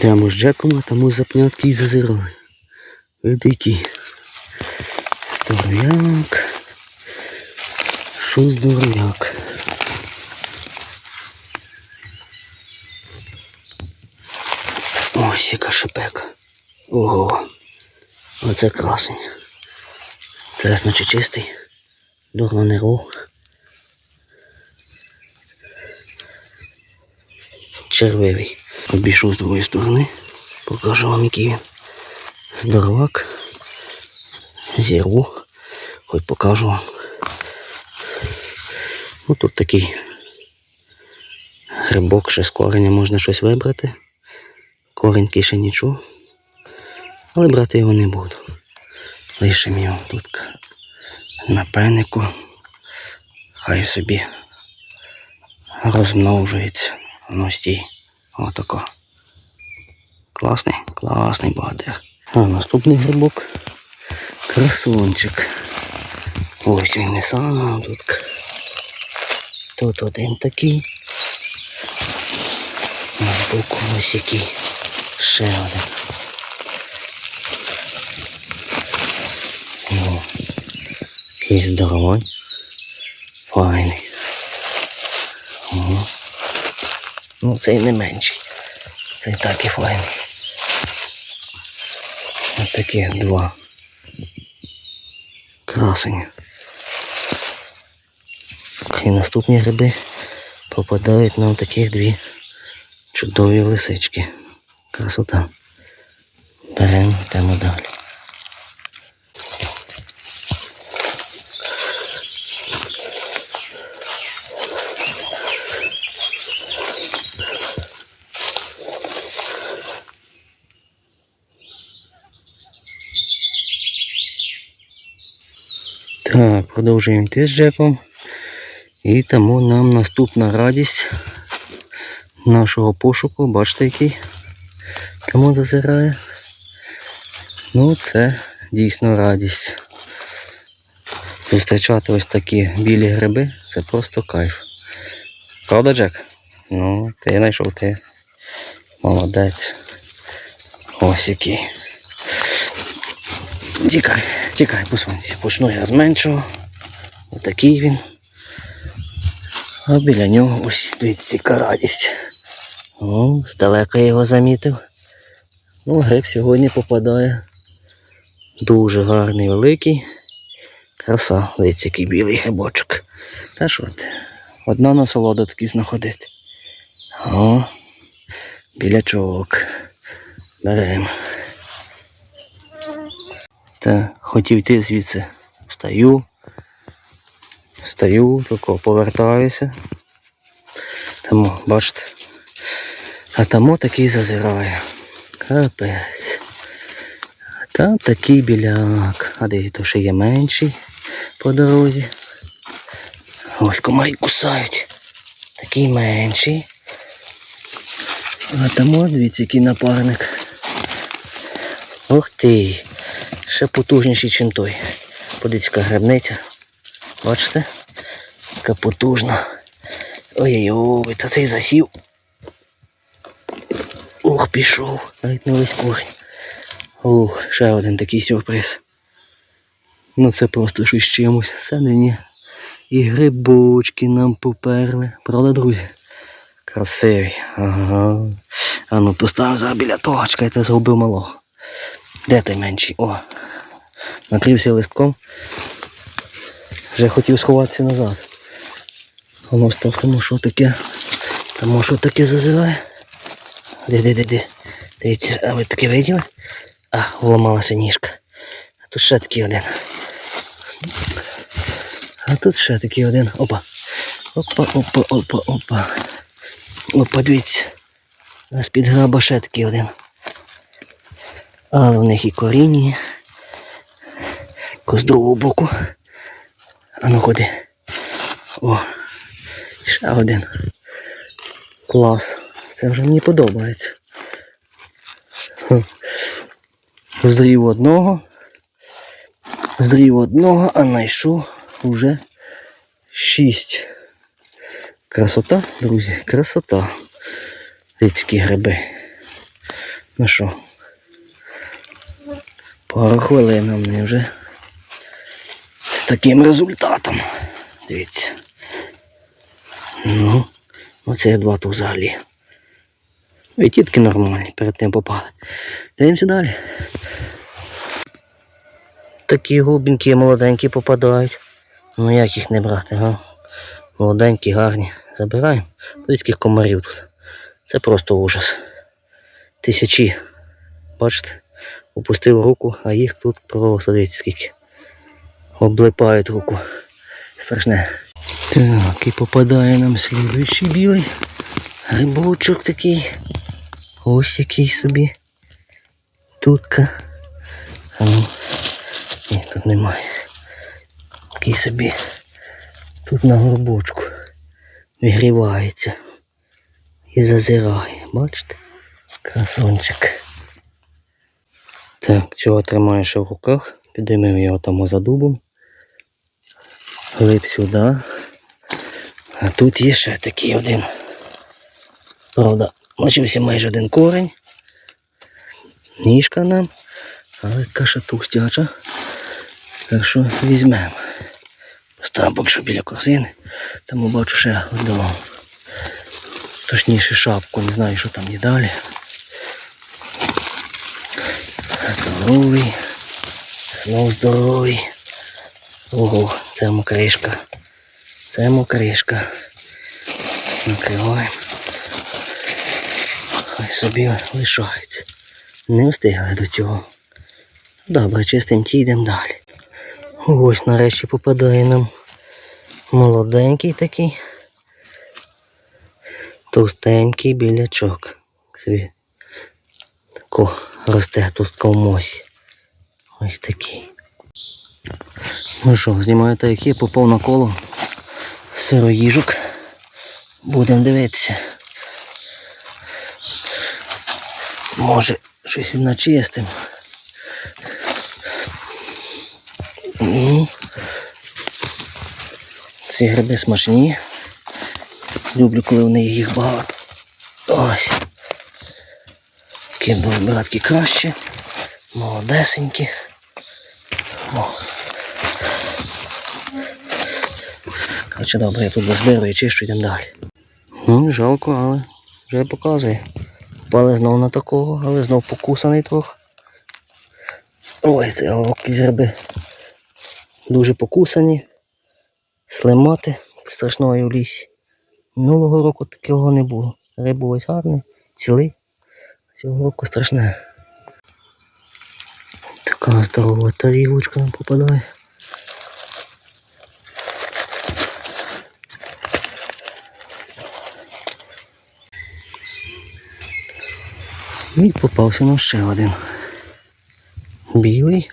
Йдемо з Джеком, а тому запнятки і зазирали. Великий. Здоров'як. Що здоров'як? Ось яка шипека. Ого. Оце красень. Інтересно, чи чистий? Дурно не рух. Червивий. Обійшов з другої сторони. Покажу вам, який він. Здоровак. Зірву. Хоч покажу вам. Ну тут такий грибок, ще з кореня можна щось вибрати. Коренький ще нічого. Але брати його не буду. Лишимо його тут на пенику. Хай собі розмножується. Воно стій. Отако. Класний, класний багатир. А наступний грибок. Красунчик. Ось він не сам тут. Тут один такий. На боку ось який. Ще один. Який здоровий. Файний. О. Ну, цей не менший. Цей так і файний. Ось такі два. Красені. І наступні гриби попадають нам таких дві чудові лисички. Красота. Беремо, йдемо далі. Так, продовжуємо йти з Джеком. І тому нам наступна радість нашого пошуку. Бачите, який кому зазирає. Ну, це дійсно радість. Зустрічати ось такі білі гриби це просто кайф. Правда, Джек? Ну, ти знайшов ти. Молодець. Ось який. Тікай, тікай, посунься. Почну я з меншого. Отакий він. А біля нього ось дивіться, яка радість. О, здалека його замітив. Ну, гриб сьогодні попадає. Дуже гарний, великий. Краса, дивіться, який білий грибочок. Та що от, одна насолода такий знаходити. О, білячок. Беремо. Та хотів йти звідси. Встаю. Встаю, тако повертаюся. Тому, бачите. А тому такий зазирає. Капець. Там такий біляк. А де то ще є менший по дорозі. Ось комарі кусають. Такий менший. А там дивіться, який напарник. Ух ти. Ще потужніший, ніж той. Подивіться, грибниця. Бачите? Яка потужна. Ой-ой-ой, та цей засів. Ух, пішов. Навіть не весь корінь. Ух, ще один такий сюрприз. Ну це просто щось чимось. Це нині. І грибочки нам поперли. Правда, друзі? Красивий. Ага. А ну поставив зараз біля того, чекайте, зробив малого. Де той менший? О. Накрився листком. Вже хотів сховатися назад. Воно став тому що таке. Тому що таке зазиває. Де, де, де, де. Дивіться, а ви таке виділи? А, вламалася ніжка. А тут ще такий один. А тут ще такий один. Опа. Опа, опа, опа, опа. Опа, дивіться. А з-під граба ще такий один. Але в них і коріння. З другого боку. А ну ходи. О, ще один. Клас. Це вже мені подобається. Зрів одного. Зрів одного, а знайшов уже шість. Красота, друзі, красота. Людські гриби. Ну що? Пару хвилин мені вже з таким результатом. Дивіться. Ну, оце два тут взагалі. І тітки нормальні, перед тим попали. Дивимося далі. Такі голубінки молоденькі попадають. Ну як їх не брати, га? Молоденькі, гарні. Забираємо. Подивіться, комарів тут. Це просто ужас. Тисячі. Бачите? Опустив руку, а їх тут просто дивіться скільки. Облипають руку. Страшне. Так, і попадає нам слідуючий білий. Грибочок такий. Ось який собі. Тутка. А ну. Ні, тут немає. Такий собі. Тут на горбочку. Вигрівається. І зазирає. Бачите? Красончик. Так, цього тримаю ще в руках. Підіймемо його там за дубом. Глиб сюди. А тут є ще такий один. Правда, лишився майже один корень. Ніжка нам, але каша товстяча. Так що візьмемо. Поставимо поки що біля корзини. Там бачу ще одного. Точніше шапку, не знаю, що там є далі. Здоровий. Знов здоровий. Ого, це мокришка. Це мокришка. Накриваємо. Хай собі лишається. Не встигли до цього. Добре, чистим ті йдемо далі. Ось нарешті попадає нам молоденький такий. Товстенький білячок. Собі росте тут комусь. Ось такий. Ну що, знімаю так як є, на коло сироїжок. Будемо дивитися. Може, щось начистим. Ну, ці гриби смачні. Люблю, коли в них їх багато. Ось. Такі братки краще. Молодесенькі. О. Коротше, добре, я тут дозберу і чищу, йдемо далі. Ну, жалко, але вже показує. Пали знов на такого, але знов покусаний трохи. Ой, це окі гриби. Дуже покусані. Слимати страшної в лісі. Минулого року такого не було. Рибу ось гарний, цілий. Цього року страшне. Така здорова тарілочка нам попадає. І попався нам ще один. Білий.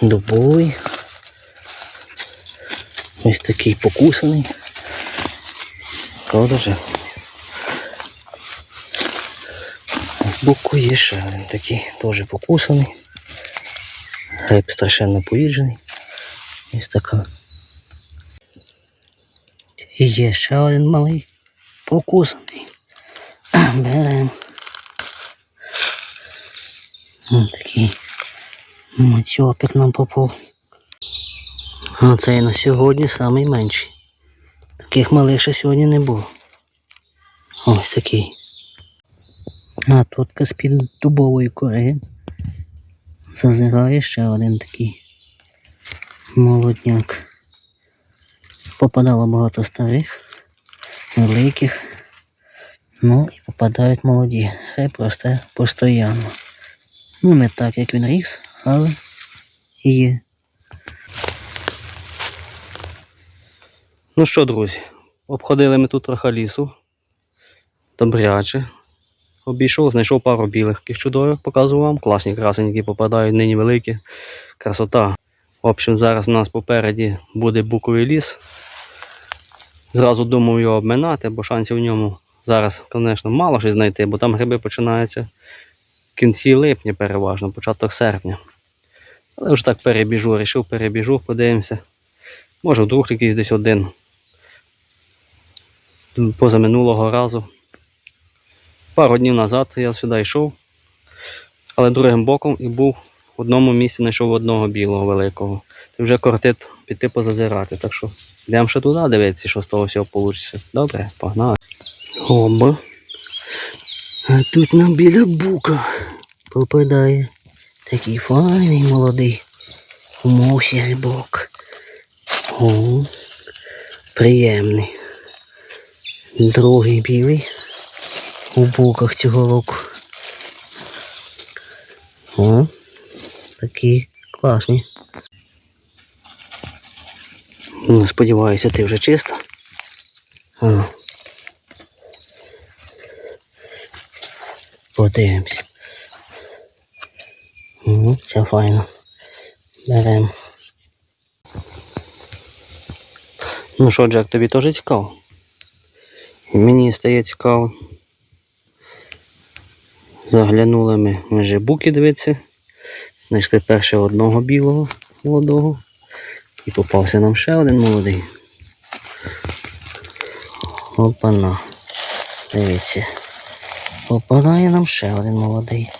Дубовий. Ось такий покусаний. Правда же? Збоку є ще один такий теж покусаний. Гриб страшенно поїджений. Ось така. І є ще один малий покусаний. Берем. Ось такий матьопик нам попав. А цей на сьогодні самий менший. Таких малих ще сьогодні не було. Ось такий. А тут з-під дубової кори. Зазирає ще один такий молодняк. Попадало багато старих, великих. Ну і попадають молоді. Хай росте постійно. Ну не так, як він ріс, але є. Ну що, друзі, обходили ми тут трохи лісу. Добряче. Обійшов, знайшов пару білих таких чудових, показував вам. Класні красені, які попадають, нині великі. Красота. В общем, зараз у нас попереді буде буковий ліс. Зразу думав його обминати, бо шансів в ньому зараз, звісно, мало щось знайти, бо там гриби починаються в кінці липня переважно, початок серпня. Але вже так перебіжу, вирішив перебіжу, подивимося. Може вдруг якийсь десь один. Поза минулого разу Пару днів назад я сюди йшов, але другим боком і був в одному місці знайшов одного білого великого. Ти вже кортить піти позазирати. Так що йдемо ще туди дивитися, що з того всього вийде. Добре, погнали. Оба. А тут нам біля бука попадає такий файний молодий у мосі грибок. О, приємний. Другий білий у буках цього року. О, такий класний. Ну, сподіваюся, ти вже чиста. А. Подивимось. Угу, це файно. Беремо. Ну що, Джек, тобі теж цікаво? Мені стає цікаво. Заглянули ми межі буки дивитися. Знайшли перше одного білого молодого. І попався нам ще один молодий. Опана. Дивіться. Попадає нам ще один молодий.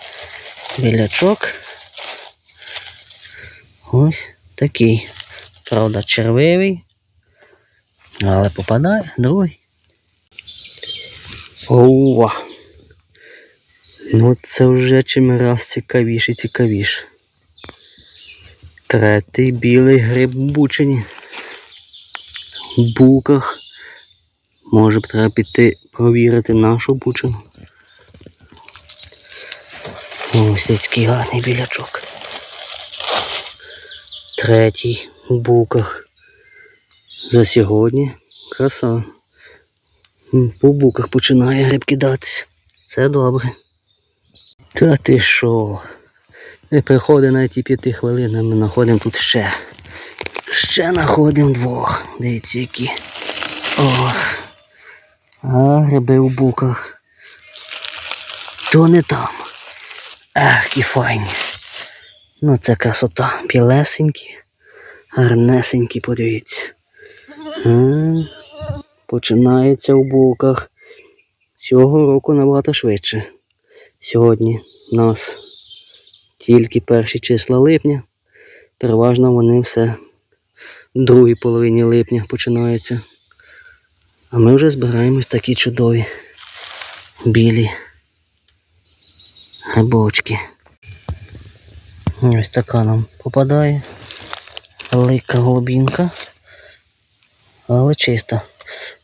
Білячок. Ось такий. Правда, червивий. Але попадає другий. Ова! Ну це вже чим раз цікавіше цікавіше. Третій білий гриб бучені. В буках. Може б треба піти провірити нашу бучину. Ось такий гарний білячок. Третій у буках. За сьогодні краса. По буках починає гриб кидатися. Це добре. Та ти що? Не приходить навіть і п'яти хвилин, а ми знаходимо тут ще. Ще знаходимо двох. Дивіться які. О. А гриби у буках. То не там. Ах, які файні. Ну це красота. Білесенькі. Гарнесенькі, подивіться. Починається у буках. Цього року набагато швидше. Сьогодні у нас тільки перші числа липня. Переважно вони все в другій половині липня починаються. А ми вже збираємось такі чудові. Білі. Грибочки. Ось така нам попадає. Велика голубінка. Але чиста.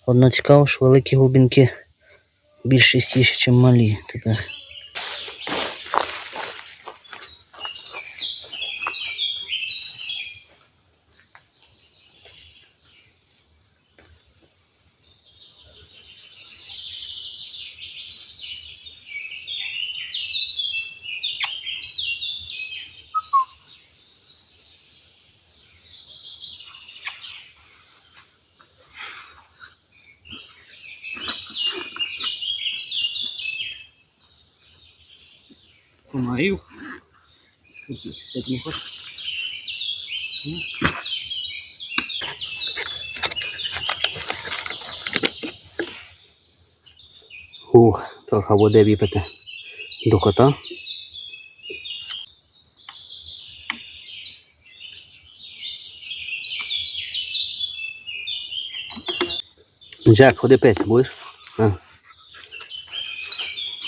Одно цікаво, що великі голубінки більш чистіші, ніж малі тепер. Ух, трохи води випити до кота. Джек, ходи пити, будеш?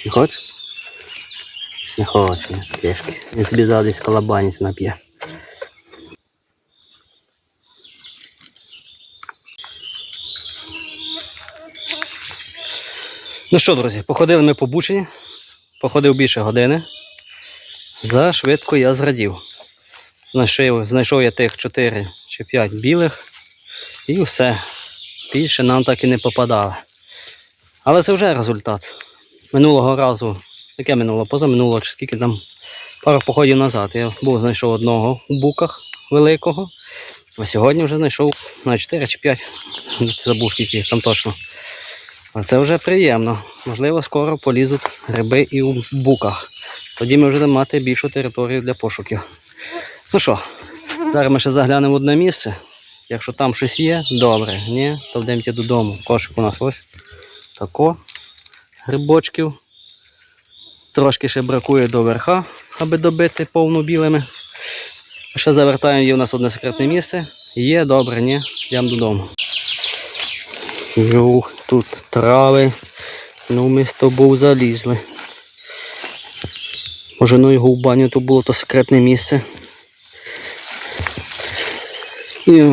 Не хочеш? Не хоче, він трішки. Він собі зараз десь колобанець нап'є. Ну що, друзі, походили ми по бучині. Походив більше години. За швидко я зрадів. Знайшов, знайшов я тих 4 чи 5 білих. І все. Більше нам так і не попадало. Але це вже результат. Минулого разу Яке минуло? Позаминуло, чи скільки там пару походів назад. Я був знайшов одного у буках великого. А сьогодні вже знайшов на 4 чи 5. Забув скільки там точно. А це вже приємно. Можливо, скоро полізуть гриби і у буках. Тоді ми вже будемо мати більшу територію для пошуків. Ну що, зараз ми ще заглянемо в одне місце. Якщо там щось є, добре. Ні, то йдемо додому. Кошик у нас ось тако. Грибочків Трошки ще бракує до верха, аби добити повну білими. Ще завертаємо є у нас одне секретне місце. Є, добре, ні, йдемо додому. Йоу, тут трави. Ну ми з тобою залізли. Може ну його в баню то було то секретне місце. Йой,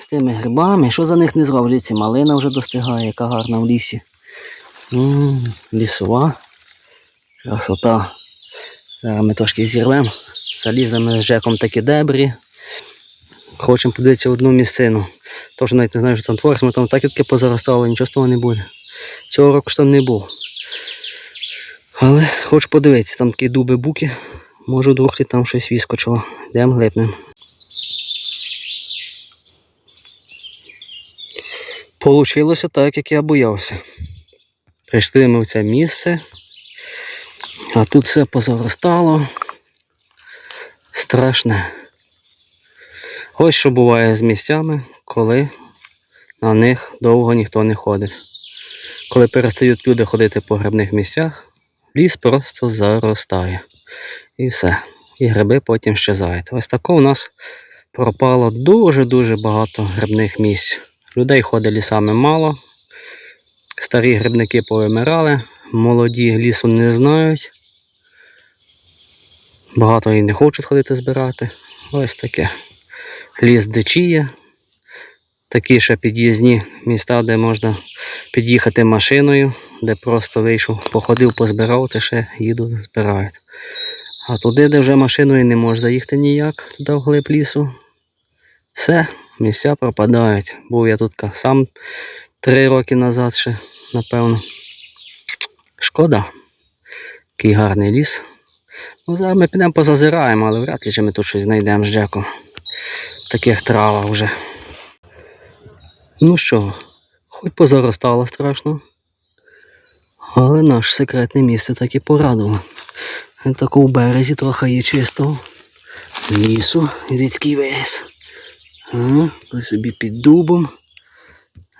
з тими грибами, що за них не зроблять? Малина вже достигає, яка гарна в лісі. М, лісова. Красота. Зараз ми трошки зірвемо. Залізли з Джеком такі дебрі. Хочемо подивитися одну місцину. Тож навіть не знаю, що там твориться, ми там так і таки позаростало, нічого з того не буде. Цього року ж там не було. Але хочу подивитися, там такі дуби буки. Може вдруг там щось віскочило. Йдемо глипнемо. Получилося так, як я боявся. Прийшли ми в це місце, а тут все позаростало. Страшне. Ось що буває з місцями, коли на них довго ніхто не ходить. Коли перестають люди ходити по грибних місцях, ліс просто заростає. І все. І гриби потім щезають. Ось тако у нас пропало дуже-дуже багато грибних місць. Людей ходить лісами мало. Старі грибники повимирали, молоді лісу не знають. Багато і не хочуть ходити збирати. Ось таке. Ліс дичіє. Такі ще під'їзні міста, де можна під'їхати машиною, де просто вийшов, походив, позбирав, та ще їду, збирають. А туди, де вже машиною не можеш заїхати ніяк, туди вглиб лісу, все, місця пропадають. Був я тут сам три роки назад ще, напевно. Шкода. Який гарний ліс. Ну, зараз ми підемо позазираємо, але вряд ли ми тут щось знайдемо з Джеком. Таких травах вже. Ну що, хоч позаростало страшно. Але наше секретне місце так і порадило. Так у березі трохи є чистого лісу, людський весь. Ось собі під дубом.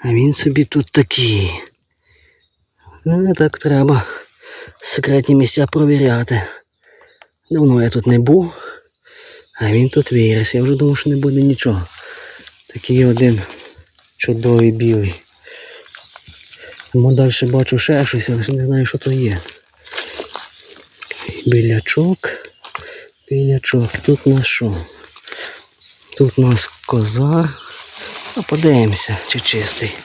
А він собі тут такий. Ну, так треба секретні місця провіряти. Давно я тут не був, а він тут виріс. Я вже думав, що не буде нічого. Такий один чудовий білий. Тому далі бачу ще щось, але ще не знаю, що то є. Білячок. Білячок. Тут у нас що? Тут у нас козар. Ну, подивимося, чи чистий.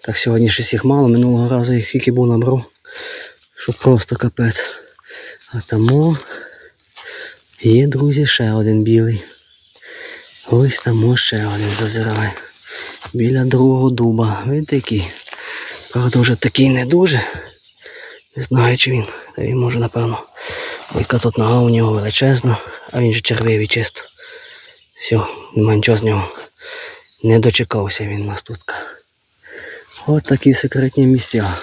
Так сьогодні щось їх мало, минулого разу їх скільки був набрав. Що просто капець. А тому є, друзі, ще один білий. Ось там ще один зазирає. Біля другого дуба. Видите який? Правда, вже такий не дуже. Не знаю, чи він. Та він може, напевно. Ой, яка тут нога у нього величезна, а він же червивий чисто. Все, нема нічого з нього. Не дочекався він нас тут. От такі секретні місця.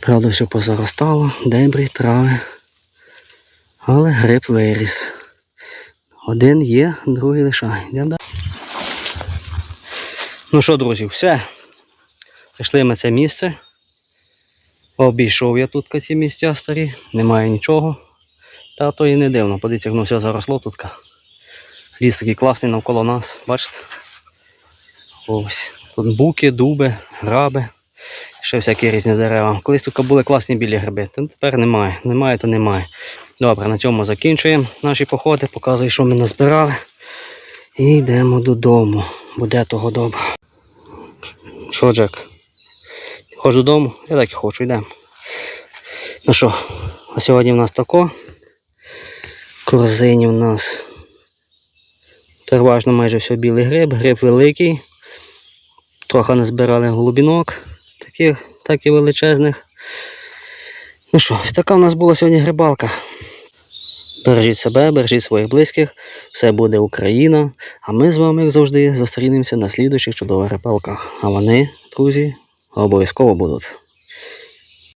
Правда, все позаростало, дебрі, трави. Але гриб виріс. Один є, другий лишає. Ну що, друзі, все. Прийшли ми це місце. Обійшов я тут ці місця старі, немає нічого. Та то і не дивно. Подивіться, як воно все заросло тут. Ліс такий класний навколо нас, бачите? Ось. Тут буки, дуби, граби, ще всякі різні дерева. Колись тут були класні білі гриби, та тепер немає. Немає, то немає. Добре, на цьому закінчуємо наші походи, показую, що ми назбирали. І йдемо додому. Буде того добре. Що, Джек? Хоч додому? Я так і хочу, йдемо. Ну що, а сьогодні в нас тако. Корзині в нас переважно майже все білий гриб, гриб великий. Трохи назбирали голубінок, таких, так і величезних. Ну що, ось така у нас була сьогодні грибалка. Бережіть себе, бережіть своїх близьких, все буде Україна. А ми з вами, як завжди, зустрінемося на слідуючих чудових рибалках. А вони, друзі, обов'язково будуть.